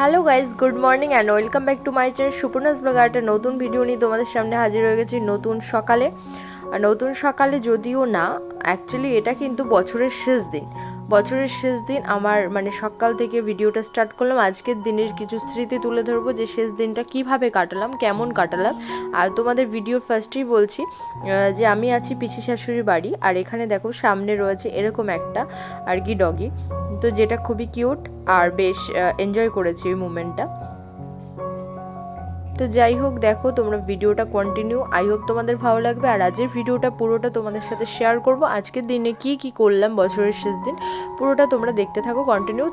Hello guys good morning and welcome back to my channel Suparna's blog একটা নতুন video নিয়ে তোমাদের সামনে হাজির হয়ে গেছি নতুন সকালে। আর নতুন সকালে যদিও না অ্যাকচুয়ালি এটা কিন্তু বছরের শেষ দিন। বছরের শেষ দিন আমার মানে সকাল থেকে ভিডিওটা স্টার্ট করলাম। আজকের দিনের কিছু স্মৃতি তুলে ধরবো যে শেষ দিনটা কীভাবে কাটালাম, কেমন কাটালাম। আর তোমাদের ভিডিও ফার্স্টেই বলছি যে আমি আছি পিসি শাশুড়ির বাড়ি, আর এখানে দেখো সামনে রয়েছে এরকম একটা আর কি ডগি তো যেটা খুবই কিউট আর বেশ এনজয় করেছি ওই মুমেন্টটা তো যাই হোক, দেখো তোমরা ভিডিওটা কন্টিনিউ আই হোপ তোমাদের ভালো লাগবে। আর আজকের ভিডিওটা পুরোটা তোমাদের সাথে শেয়ার করব। আজকের দিনে কি কি করলাম বছরের শেষ দিন, পুরোটা তোমরা দেখতে থাকো কন্টিনিউ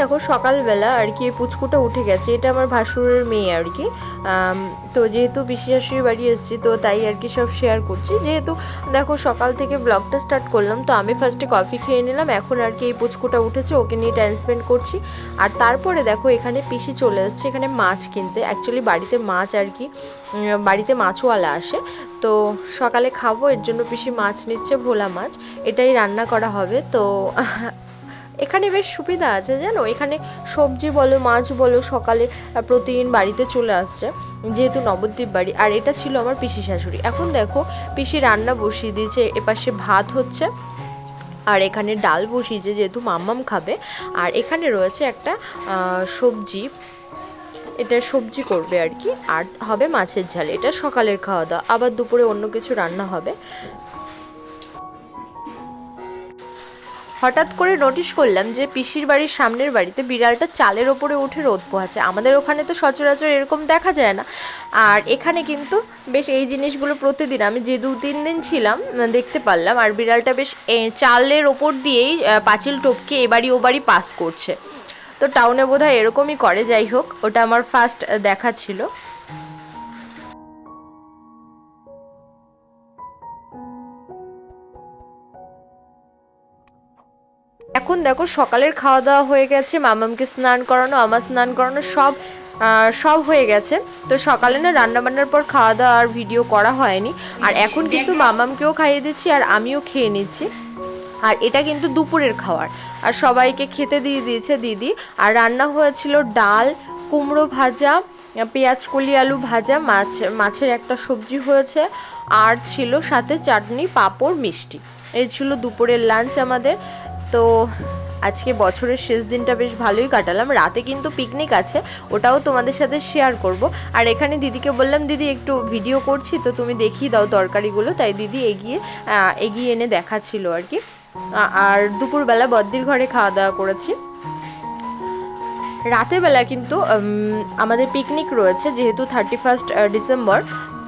দেখো, সকালবেলা আর কি পুচকুটা উঠে গেছে। এটা আমার ভাসুরের মেয়ে আর কি। তো যেহেতু পিসি বাড়ি এসেছি, তো তাই আর কি সব শেয়ার করছি। যেহেতু দেখো, সকাল থেকে ব্লগটা স্টার্ট করলাম, তো আমি ফার্স্টে কফি খেয়ে নিলাম। এখন আর কি এই পুচকুটা উঠেছে, ওকে নিয়ে টাইম স্পেন্ড করছি। আর তারপরে দেখো, এখানে পিসি চলে এসছে, এখানে মাছ কিনতে। অ্যাকচুয়ালি বাড়িতে মাছ আর কি বাড়িতে মাছওয়ালা আসে। তো সকালে খাব, এর জন্য পিসি মাছ নিচ্ছে, ভোলা মাছ। এটাই রান্না করা হবে। তো এখানে বেশ সুবিধা আছে, জানো? এখানে সবজি বলো, মাছ বলো, সকালে প্রতিদিন বাড়িতে চলে আসছে, যেহেতু নবদ্বীপ বাড়ি। আর এটা ছিল আমার পিসি শাশুড়ি। এখন দেখো, পিসি রান্না বসিয়ে দিয়েছে, এপাশে ভাত হচ্ছে, আর এখানে ডাল বসিয়েছে, যেহেতু মাম্মাম খাবে। আর এখানে রয়েছে একটা সবজি। এটা সবজি করবে আর কি, আর হবে মাছের ঝাল। এটা সকালের খাওয়া দাওয়া। আবার দুপুরে অন্য কিছু রান্না হবে। হঠাৎ করে নোটিশ করলাম যে পিসির বাড়ির সামনের বাড়িতে বিড়ালটা চালের ওপরে উঠে রোদ পোহাচ্ছে। আমাদের ওখানে তো সচরাচর এরকম দেখা যায় না। আর এখানে কিন্তু বেশ এই জিনিসগুলো প্রতিদিন আমি যে দু তিন দিন ছিলাম, দেখতে পারলাম। আর বিড়ালটা বেশ চালের ওপর দিয়েই পাঁচিল টপকে এ বাড়ি ও বাড়ি পাস করছে। তো টাউনে বোধহয় এরকমই করে, যাই হোক, ওটা আমার ফার্স্ট দেখা ছিল। দেখো, সকালের খাওয়া দাওয়া হয়ে গেছে, মামামকে স্নান করানো, আমার স্নান করানো সব সব হয়ে গেছে। তো সকালে না রান্না বান্নার পর খাওয়া দাওয়া আর ভিডিও করা হয়নি। আর এখন কিন্তু মামামকেও খাইয়ে দিচ্ছি, আর আমিও খেয়ে নিচ্ছি। আর এটা কিন্তু দুপুরের খাওয়ার। আর সবাইকে খেতে দিয়ে দিয়েছে দিদি। আর রান্না হয়েছিল ডাল, কুমড়ো ভাজা, পেঁয়াজ কলি আলু ভাজা, মাছ, মাছের একটা সবজি হয়েছে। আর ছিল সাথে চাটনি, পাঁপড়, মিষ্টি। এই ছিল দুপুরের লাঞ্চ আমাদের। তো আজকে বছরের শেষ দিনটা বেশ ভালোই কাটালাম। রাতে কিন্তু পিকনিক আছে, ওটাও তোমাদের সাথে শেয়ার করব। আর এখানে দিদিকে বললাম, দিদি, একটু ভিডিও করছি তো তুমি দেখিয়ে দাও তরকারিগুলো। তাই দিদি এগিয়ে এগিয়ে এনে দেখাচ্ছিল আর কি। আর দুপুরবেলা বদ্দির ঘরে খাওয়া দাওয়া করেছি। রাতের বেলা কিন্তু আমাদের পিকনিক রয়েছে যেহেতু থার্টি ফার্স্ট ডিসেম্বর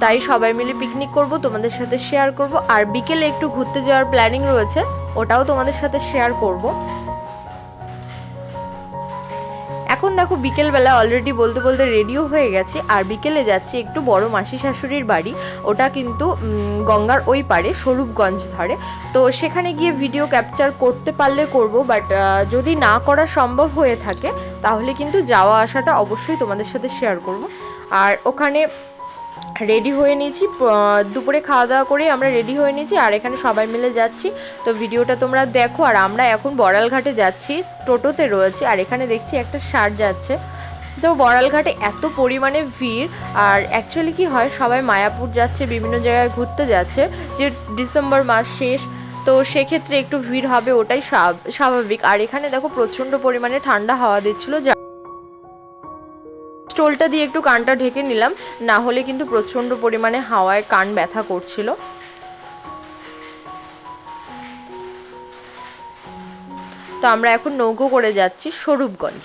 তাই সবাই মিলে পিকনিক করব, তোমাদের সাথে শেয়ার করব। আর বিকেলে একটু ঘুরতে যাওয়ার প্ল্যানিং রয়েছে। ওটাও তোমাদের সাথে শেয়ার করব। এখন দেখো বিকেলবেলা অলরেডি বলতে বলতে রেডিও হয়ে গেছে, আর বিকেলে যাচ্ছি একটু বড় মাসি শাশুড়ির বাড়ি। ওটা কিন্তু গঙ্গার ওই পারে স্বরূপগঞ্জ ধরে। তো সেখানে গিয়ে ভিডিও ক্যাপচার করতে পারলে করব বাট যদি না করা সম্ভব হয়ে থাকে, তাহলে কিন্তু যাওয়া আসাটা অবশ্যই তোমাদের সাথে শেয়ার করব। আর ওখানে রেডি হয়ে নিয়েছি। দুপুরে খাওয়া দাওয়া করে আমরা রেডি হয়ে নিয়েছি আর এখানে সবাই মিলে যাচ্ছি। তো ভিডিওটা তোমরা দেখো আর আমরা এখন বড়ালঘাটে যাচ্ছি। টোটোতে রয়েছে আর এখানে দেখছি একটা সার যাচ্ছে। তো বড়ালঘাটে এত পরিমাণে ভিড় আর অ্যাকচুয়ালি কি হয়, সবাই মায়াপুর যাচ্ছে, বিভিন্ন জায়গায় ঘুরতে যাচ্ছে। যে ডিসেম্বর মাস শেষ, তো সেক্ষেত্রে একটু ভিড় হবে, ওটাই স্বাভাবিক। আর এখানে দেখো প্রচণ্ড পরিমাণে ঠান্ডা হাওয়া দিচ্ছিল স্টোলটা দিয়ে একটু কানটা ঢেকে নিলাম। না হলে কিন্তু প্রচণ্ড পরিমাণে হাওয়ায় কান ব্যথা করছিল। তো আমরা এখন নৌকো করে যাচ্ছি স্বরূপগঞ্জ।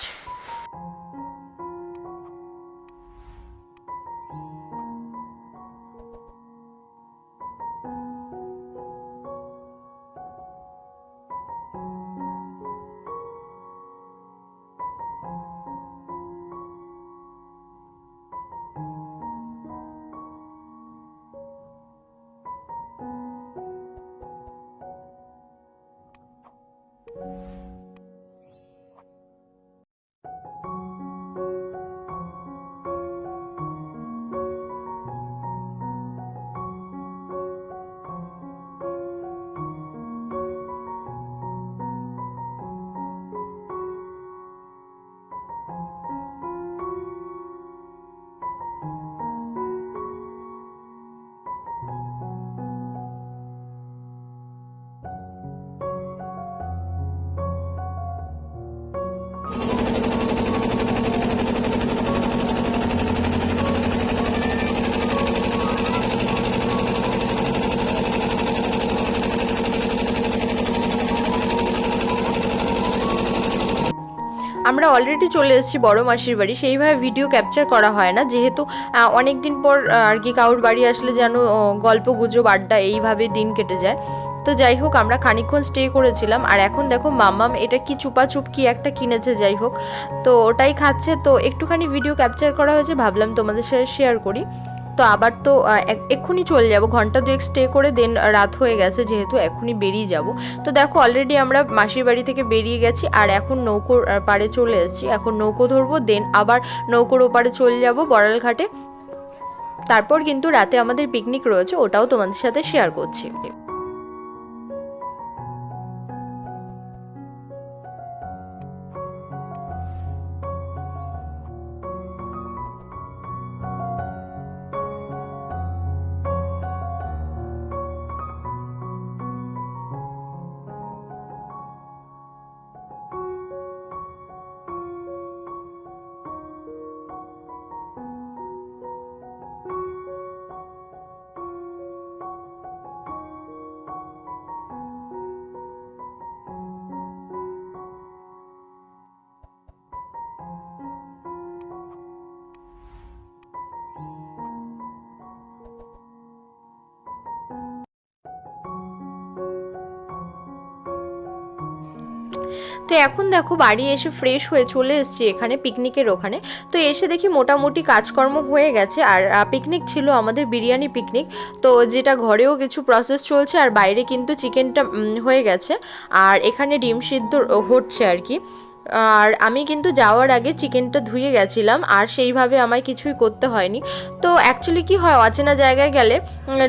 আমরা অলরেডি চলে এসেছি বড় মাসির বাড়ি। সেইভাবে ভিডিও ক্যাপচার করা হয় না। যেহেতু অনেক দিন পর আর কি কাউর বাড়ি আসলে যেন গল্প গুজব, আড্ডা এইভাবে দিন কেটে যায়। তো যাই হোক, আমরা খানিক্ষণ স্টে করেছিলাম। আর এখন দেখো, মাম্মাম এটা কি চুপাচুপ, কি একটা কিনেছে, যাই হোক। তো ওটাই খাচ্ছে। তো একটুখানি ভিডিও ক্যাপচার করা হয়েছে, ভাবলাম তোমাদের সাথে শেয়ার করি। তো আবার তো এক্ষুনি চলে যাব। ঘণ্টা দুয়েক স্টে করে দেন রাত হয়ে গেছে যেহেতু এক্ষুনি বেরিয়ে যাব। তো দেখো অলরেডি আমরা মাসির বাড়ি থেকে বেরিয়ে গেছি আর এখন নৌকোর পাড়ে চলে এসেছি। এখন নৌকো ধরবো দেন আবার নৌকোর ওপারে চলে যাব বড়ালঘাটে। তারপর কিন্তু রাতে আমাদের পিকনিক রয়েছে, ওটাও তোমাদের সাথে শেয়ার করছি। তো এখন দেখো বাড়ি এসে ফ্রেশ হয়ে চলে এসেছি এখানে পিকনিকের ওখানে। তো এসে দেখি মোটামুটি কাজকর্ম হয়ে গেছে আর পিকনিক ছিল আমাদের বিরিয়ানি পিকনিক তো যেটা ঘরেও কিছু প্রসেস চলছে আর বাইরে কিন্তু চিকেনটা হয়ে গেছে। আর এখানে ডিম সিদ্ধ হচ্ছে আর কি। আর আমি কিন্তু যাওয়ার আগে চিকেনটা ধুয়ে গেছিলাম, আর সেইভাবে আমায় কিছুই করতে হয়নি। তো অ্যাকচুয়ালি কি হয়, অচেনা জায়গায় গেলে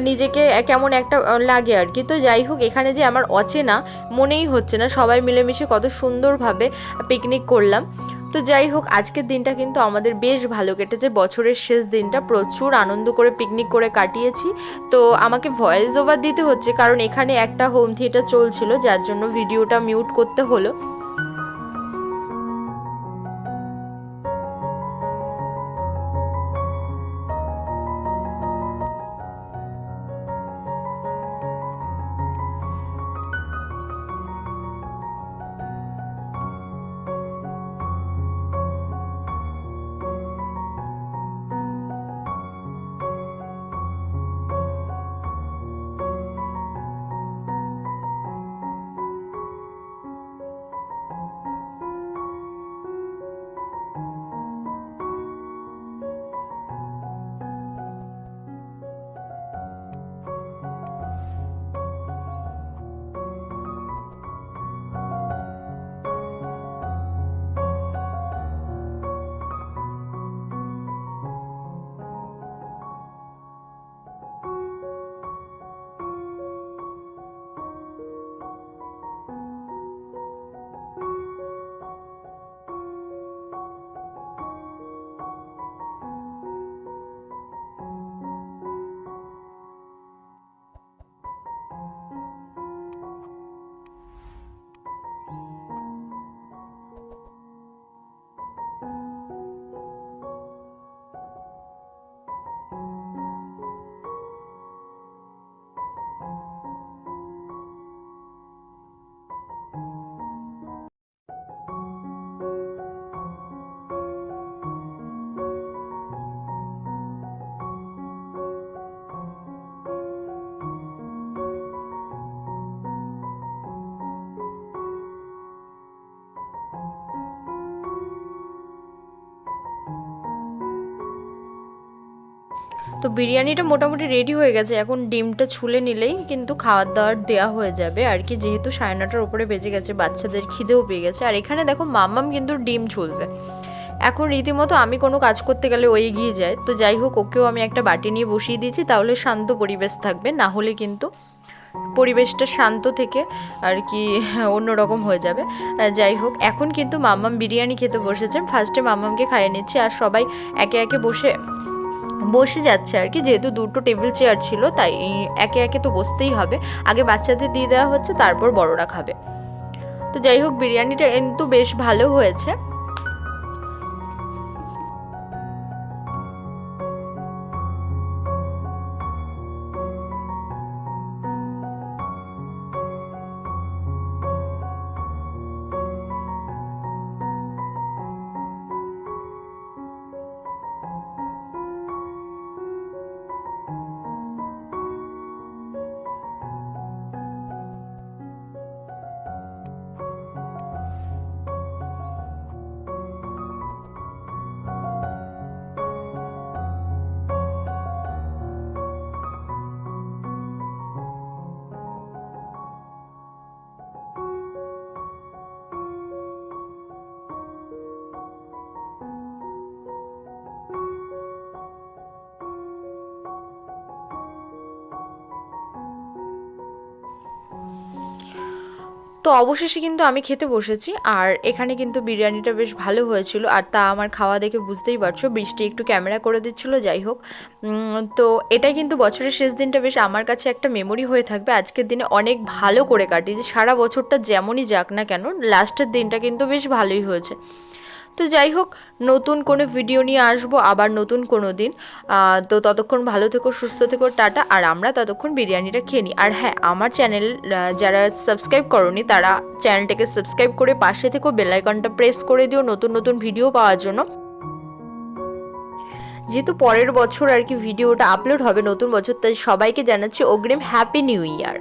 নিজেকে কেমন একটা লাগে আর কি। তো যাই হোক, এখানে যে আমার অচেনা, মনেই হচ্ছে না। সবাই মিলেমিশে কত সুন্দরভাবে পিকনিক করলাম। তো যাই হোক, আজকের দিনটা কিন্তু আমাদের বেশ ভালো কেটেছে। বছরের শেষ দিনটা প্রচুর আনন্দ করে পিকনিক করে কাটিয়েছি। তো আমাকে ভয়েস ওভার দিতে হচ্ছে, কারণ এখানে একটা হোম থিয়েটার চলছিল, যার জন্য ভিডিওটা মিউট করতে হলো। তো বিরিয়ানিটা মোটামুটি রেডি হয়ে গেছে। এখন ডিমটা ছুলে নিলেই কিন্তু খাওয়ার দাওয়ার দেওয়া হয়ে যাবে। আর কি যেহেতু সাড়ে নটার উপরে বেজে গেছে, বাচ্চাদের খিদেও পেয়ে গেছে। আর এখানে দেখো মাম্মাম কিন্তু ডিম ছুলবে। এখন রীতিমতো আমি কোনো কাজ করতে গেলে ও এগিয়ে যায়। তো যাই হোক, ওকেও আমি একটা বাটি নিয়ে বসিয়ে দিয়েছি, তাহলে শান্ত পরিবেশ থাকবে। না হলে কিন্তু পরিবেশটা শান্ত থেকে আর কি অন্যরকম হয়ে যাবে। যাই হোক, এখন কিন্তু মাম্মাম বিরিয়ানি খেতে বসেছেন ফার্স্টে মাম্মামকে খাইয়ে নিচ্ছে। আর সবাই একে একে বসে বসে যাচ্ছে আর কি, যেহেতু দুটো টেবিল চেয়ার ছিল, তাই একে একে তো বসতেই হবে। আগে বাচ্চাদের দিয়ে দেওয়া হচ্ছে, তারপর বড়রা খাবে। তো যাই হোক, বিরিয়ানিটা কিন্তু বেশ ভালো হয়েছে। তো অবশেষে কিন্তু আমি খেতে বসেছি। আর এখানে কিন্তু বিরিয়ানিটা বেশ ভালো হয়েছিল। আর তা আমার খাওয়া দেখে বুঝতেই পারছ, বৃষ্টি একটু ক্যামেরা করে দিচ্ছিল, যাই হোক। তো এটা কিন্তু বছরের শেষ দিনটা বেশ আমার কাছে একটা মেমোরি হয়ে থাকবে। আজকের দিনে অনেক ভালো করে কাটি যে সারা বছরটা যেমনই যাক না কেন লাস্টের দিনটা কিন্তু বেশ ভালোই হয়েছে। তো যাই হোক, নতুন কোনো ভিডিও নিয়ে আসব, আবার নতুন কোনো দিন। তো ততক্ষণ ভালো থেকো, সুস্থ থেকো, টাটা। আর আমরা ততক্ষণ বিরিয়ানিটা খেয়ে নিই। আর হ্যাঁ আমার চ্যানেল যারা সাবস্ক্রাইব করনি, তারা চ্যানেলটাকে সাবস্ক্রাইব করে পাশে থেকো বেলাইকনটা প্রেস করে দিও নতুন নতুন ভিডিও পাওয়ার জন্য। যেহেতু পরের বছর আর কি ভিডিওটা আপলোড হবে নতুন বছর, তাই সবাইকে জানাচ্ছি অগ্রিম হ্যাপি নিউ ইয়ার